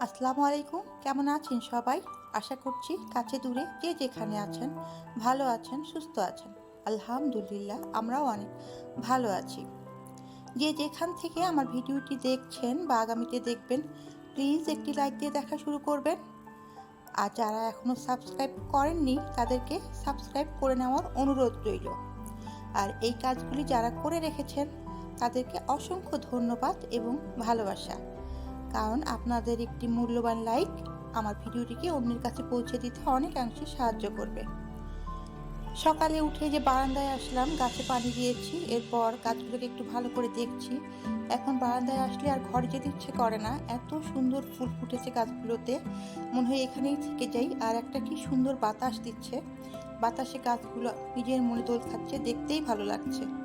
আসসালামু আলাইকুম। কেমন আছেন সবাই? আশা করছি কাছে দূরে যে যেখানে আছেন, ভালো আছেন, সুস্থ আছেন। আলহামদুলিল্লাহ, আমরাও অনেক ভালো আছি। যে যেখান থেকে আমার ভিডিওটি দেখছেন বা আগামীতে দেখবেন, প্লিজ একটি লাইক দিয়ে দেখা শুরু করবেন। আর যারা এখনও সাবস্ক্রাইব করেননি, তাদেরকে সাবস্ক্রাইব করে নেওয়ার অনুরোধ রইল। আর এই কাজগুলি যারা করে রেখেছেন, তাদেরকে অসংখ্য ধন্যবাদ এবং ভালোবাসা। কারণ আপনাদের একটি মূল্যবান লাইক আমার ভিডিওটিকে অন্যের কাছে পৌঁছে দিতে অনেকাংশে সাহায্য করবে। সকালে উঠে যে বারান্দায় আসলাম, গাছে পানি দিয়েছি, এরপর গাছগুলোকে একটু ভালো করে দেখছি। এখন বারান্দায় আসলে আর ঘরে যেতে ইচ্ছে করে না। এত সুন্দর ফুল ফুটেছে গাছগুলোতে, মনে হয় এখানেই থেকে যাই। আর একটা কি সুন্দর বাতাস দিচ্ছে। বাতাসে গাছগুলো নিজের মনে দোল খাচ্ছে, দেখতেই ভালো লাগছে।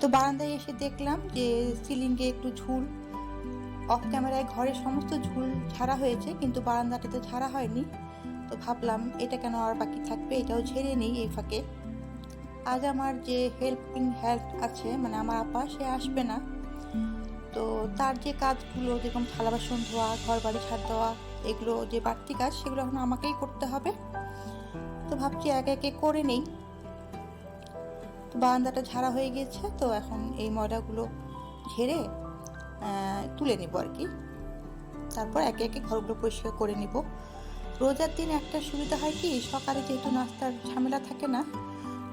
তো বারান্দায় এসে দেখলাম যে সিলিংয়ে একটু ঝুল। অফ ক্যামেরায় ঘরের সমস্ত ঝুল ঝাড়া হয়েছে, কিন্তু বারান্দাটাতে ঝাড়া হয়নি। তো ভাবলাম, এটা কেন আর বাকি থাকবে? এটাও ঝেড়ে নেই এই ফাঁকে। আজ আমার যে হেল্পিং হেল্প আছে মানে আমার আপা, সে আসবে না। তো তার যে কাজগুলো, যেরকম থালা বাসন ধোয়া ঘর বাড়ি ছাড় দেওয়া, এগুলো যে বাড়তি কাজ, সেগুলো এখন আমাকেই করতে হবে। তো ভাবছি একে একে করে নেই। বারান্দাটা ঝাড়া হয়ে গেছে তো এখন এই ময়লাগুলো ঝেড়ে তুলে নিব আর কি। তারপর একে একে ঘরগুলো পরিষ্কার করে নিব। রোজার দিন একটা সুবিধা হয় কি, সকালে যেহেতু নাস্তার ঝামেলা থাকে না,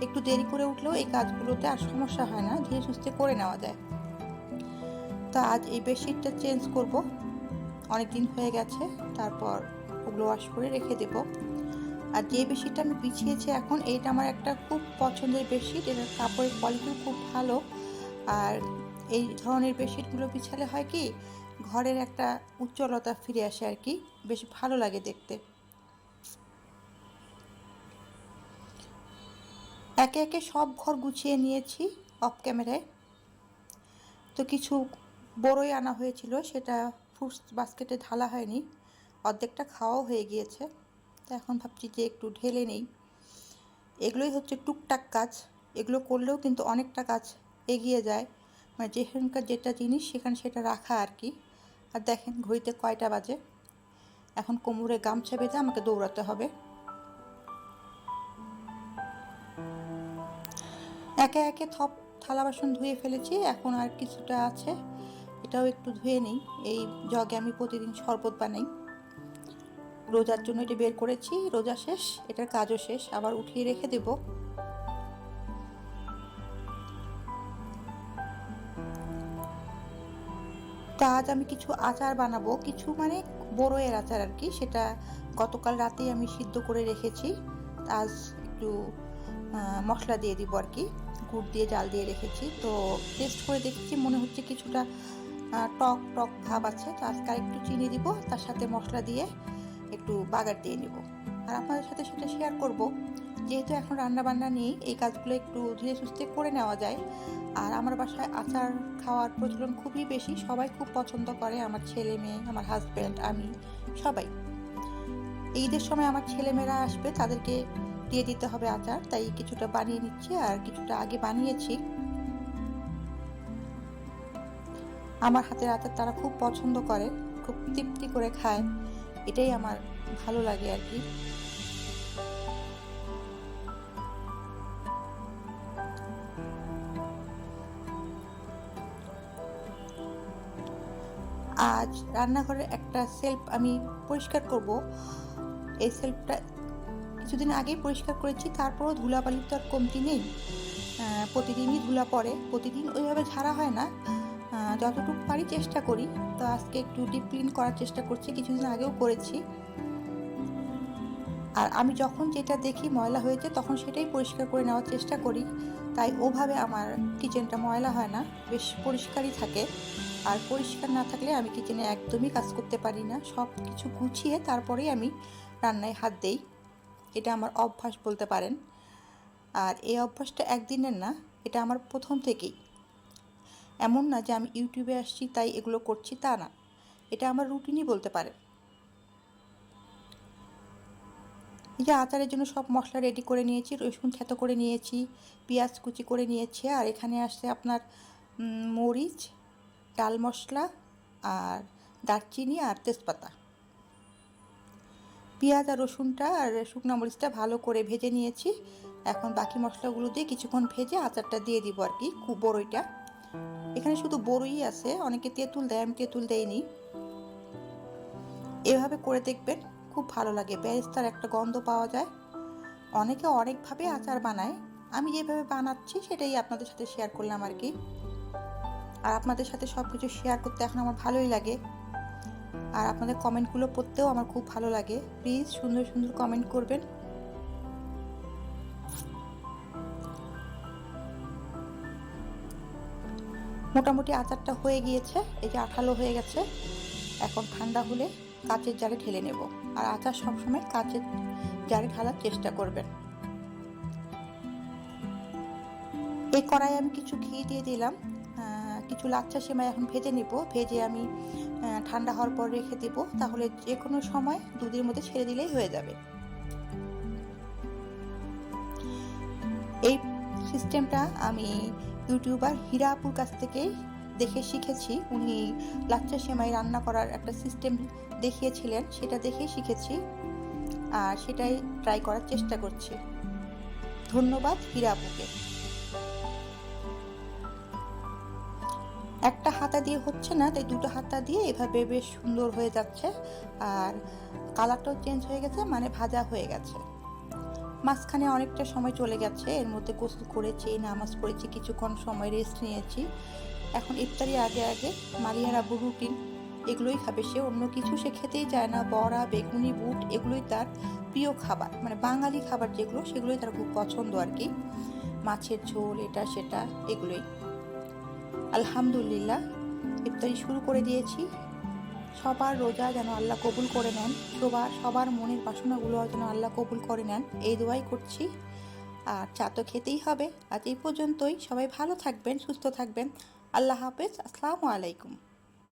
একটু দেরি করে উঠলেও এই কাজগুলোতে আর সমস্যা হয় না, ধীরে সুস্থে করে নেওয়া যায়। তা আজ এই বেডশিটটা চেঞ্জ করব। অনেক দিন হয়ে গেছে, তারপর ওগুলো ওয়াশ করে রেখে দেবো। আর যে বেডশিটটা আমি বিছিয়েছি এখন, এইটা আমার একটা খুব পছন্দের বেডশিট। এটার কাপড়ের কোয়ালিটিও খুব ভালো। আর এই ধরনের বেডশিটগুলো বিছালে হয় কি, ঘরের একটা উজ্জ্বলতা ফিরে আসে আর কি। বেশ ভালো লাগে দেখতে। একে একে সব ঘর গুছিয়ে নিয়েছি অফ ক্যামেরায় তো কিছু বড়ই আনা হয়েছিল, সেটা ফ্রুটস বাস্কেটে ঢালা হয়নি। অর্ধেকটা খাওয়াও হয়ে গিয়েছে। তো এখন ভাবছি যে একটু ঢেলে নেই। এগুলোই হচ্ছে টুকটাক কাজ। এগুলো করলেও কিন্তু অনেকটা কাজ এগিয়ে যায়। মানে যেখানকার যেটা জিনিস সেখানে সেটা রাখা আর কি। আর দেখেন ঘড়িতে কয়টা বাজে। এখন কোমরে গামছা বেঁধে আমাকে দৌড়াতে হবে। একে একে থপ থালা বাসন ধুয়ে ফেলেছি। এখন আর কিছুটা আছে। এটাও একটু ধুয়ে নিই। এই জগে আমি প্রতিদিন শরবত বানাই। রোজার জন্য এটা বের করেছি, রোজা শেষ, এটার কাজও শেষ, আবার উঠিয়ে রেখে দেব। আজ আমি কিছু আচার বানাবো, কিছু মানে বড়োয়ের আচার আর কি, সেটা গতকাল রাতেই আমি সিদ্ধ করে রেখেছি। আজ একটু মশলা দিয়ে দিব আর কি, গুড় দিয়ে, জাল দিয়ে রেখেছি। তো টেস্ট করে দেখছি, মনে হচ্ছে কিছুটা টক টক ভাব আছে, তো আজকে একটু চিনি দিব, তার সাথে মশলা দিয়ে। একটু বাগার দিয়ে নেব। আর আপনাদের সাথে সেটা শেয়ার করব। যেহেতু এখন রান্না বান্না নেই, এই কাজগুলো একটু ধীরে সুস্থে করে নেওয়া যায়। আর আমার বাসায় আচার খাওয়ার প্রচলন খুবই বেশি, সবাই খুব পছন্দ করে, আমার ছেলে মেয়ে, আমার হাজব্যান্ড আমি, সবাই। ঈদের সময় আমার ছেলেমেয়েরা আসবে, তাদেরকে দিয়ে দিতে হবে আচার, তাই কিছুটা বানিয়ে নিচ্ছি আর কিছুটা আগে বানিয়েছি। আমার হাতের আচার তারা খুব পছন্দ করে, খুব তৃপ্তি করে খায়। এটাই আমার ভালো লাগে আর কি। আজ রান্নাঘরের একটা সেলফ আমি পরিষ্কার করব। এই সেলফটা কিছুদিন আগেই পরিষ্কার করেছি, তারপরও ধুলাবালির তো আর কমতি নেই। প্রতিদিনই ধুলা পড়ে, প্রতিদিন ওইভাবে ঝাড়া হয় না। যতটুকু পারি চেষ্টা করি। তো আজকে একটু ডিপ ক্লিন করার চেষ্টা করছি, কিছুদিন আগেও করেছি। আর আমি যখন যেটা দেখি ময়লা হয়েছে, তখন সেটাই পরিষ্কার করে নেওয়ার চেষ্টা করি। তাই ওভাবে আমার কিচেনটা ময়লা হয় না, বেশ পরিষ্কারই থাকে। আর পরিষ্কার না থাকলে আমি কিচেনে একদমই কাজ করতে পারি না। সব কিছু গুছিয়ে তারপরেই আমি রান্নায় হাত দেই। এটা আমার অভ্যাস বলতে পারেন। আর এই অভ্যাসটা একদিনের না, এটা আমার প্রথম থেকেই। এমন না যে আমি ইউটিউবে আসছি, তাই এগুলো করছি তা না। এটা আমার রুটিনই বলতে পারেন এই যে আচারের জন্য সব মশলা রেডি করে নিয়েছি, রসুন থেতো করে নিয়েছি, পেঁয়াজ কুচি করে নিয়েছি, আর এখানে আসছে আপনার মরিচ, ডাল মশলা, আর দারচিনি আর তেজপাতা। পেঁয়াজ আর রসুনটা আর শুকনো মরিচটা ভালো করে ভেজে নিয়েছি। এখন বাকি মশলাগুলো দিয়ে কিছুক্ষণ ভেজে আচারটা দিয়ে দিব আর কি বড়ইটা। এখানে শুধু বড়ই আছে, অনেকে তেঁতুল দেয়, আমি তেঁতুল দেইনি। এভাবে করে দেখবেন, খুব ভালো লাগে বেরেস্তার একটা গন্ধ পাওয়া যায়। অনেকে অনেকভাবে আচার বানায়, আমি যেভাবে বানাচ্ছি সেটাই আপনাদের সাথে শেয়ার করলাম আর কি। আর আপনাদের সাথে সব কিছু শেয়ার করতে এখন আমার ভালোই লাগে। আর আপনাদের কমেন্টগুলো পড়তেও আমার খুব ভালো লাগে। প্লিজ সুন্দর সুন্দর কমেন্ট করবেন। মোটামুটি আচারটা হয়ে গিয়েছে, এই যে আঠালো হয়ে গেছে। এখন ঠান্ডা হলে কাচের জারে ঢেলে নেব। আর আচার সবসময় কাচের জারে ঢালার চেষ্টা করবেন। এই কড়াই আমি কিছু ঘি দিয়ে দিলাম। কিছু লাচ্ছা সেমাই এখন ভেজে নিব। ভেজে আমি ঠান্ডা হওয়ার পর রেখে দেবো। তাহলে যে কোনো সময় দুধের মধ্যে ছেড়ে দিলেই হয়ে যাবে। এই সিস্টেমটা আমি ইউটিউবার হীরাপুর কাছ থেকেই দেখে শিখেছি। উনি লাচ্চা সেমাই রান্না করার একটা সিস্টেম দেখিয়েছিলেন। সেটা দেখেই শিখেছি আর সেটাই ট্রাই করার চেষ্টা করছি। ধন্যবাদ হীরাপুকে। একটা হাতা দিয়ে হচ্ছে না, তাই দুটো হাতা দিয়ে এভাবে বেশ সুন্দর হয়ে যাচ্ছে। আর কালারটাও চেঞ্জ হয়ে গেছে মানে ভাজা হয়ে গেছে। মাঝখানে অনেকটা সময় চলে গেছে। এর মধ্যে গোসল করেছি, নামাজ পড়েছি, কিছুক্ষণ সময় রেস্ট নিয়েছি। এখন ইফতারি আগে আগে মালিয়ার আবু রুটিন এগুলোই খাবে। সে অন্য কিছু সে খেতেই চায় না। বড়া, বেগুনি, বুট, এগুলোই তার প্রিয় খাবার। মানে বাঙালি খাবার যেগুলো, সেগুলোই তার খুব পছন্দ আর কি। মাছের ঝোল, এটা, সেটা, এগুলোই। আলহামদুলিল্লাহ, ইফতারি শুরু করে দিয়েছি। সবার রোজা যেন আল্লাহ কবুল করে নেন সবার সবার মনের বাসনাগুলো যেন আল্লাহ কবুল করে নেন, এই দোয়াই করছি। আর চা তো খেতেই হবে। আজ এই পর্যন্তই। সবাই ভালো থাকবেন, সুস্থ থাকবেন। আল্লাহ হাফেজ। আসসালামু আলাইকুম।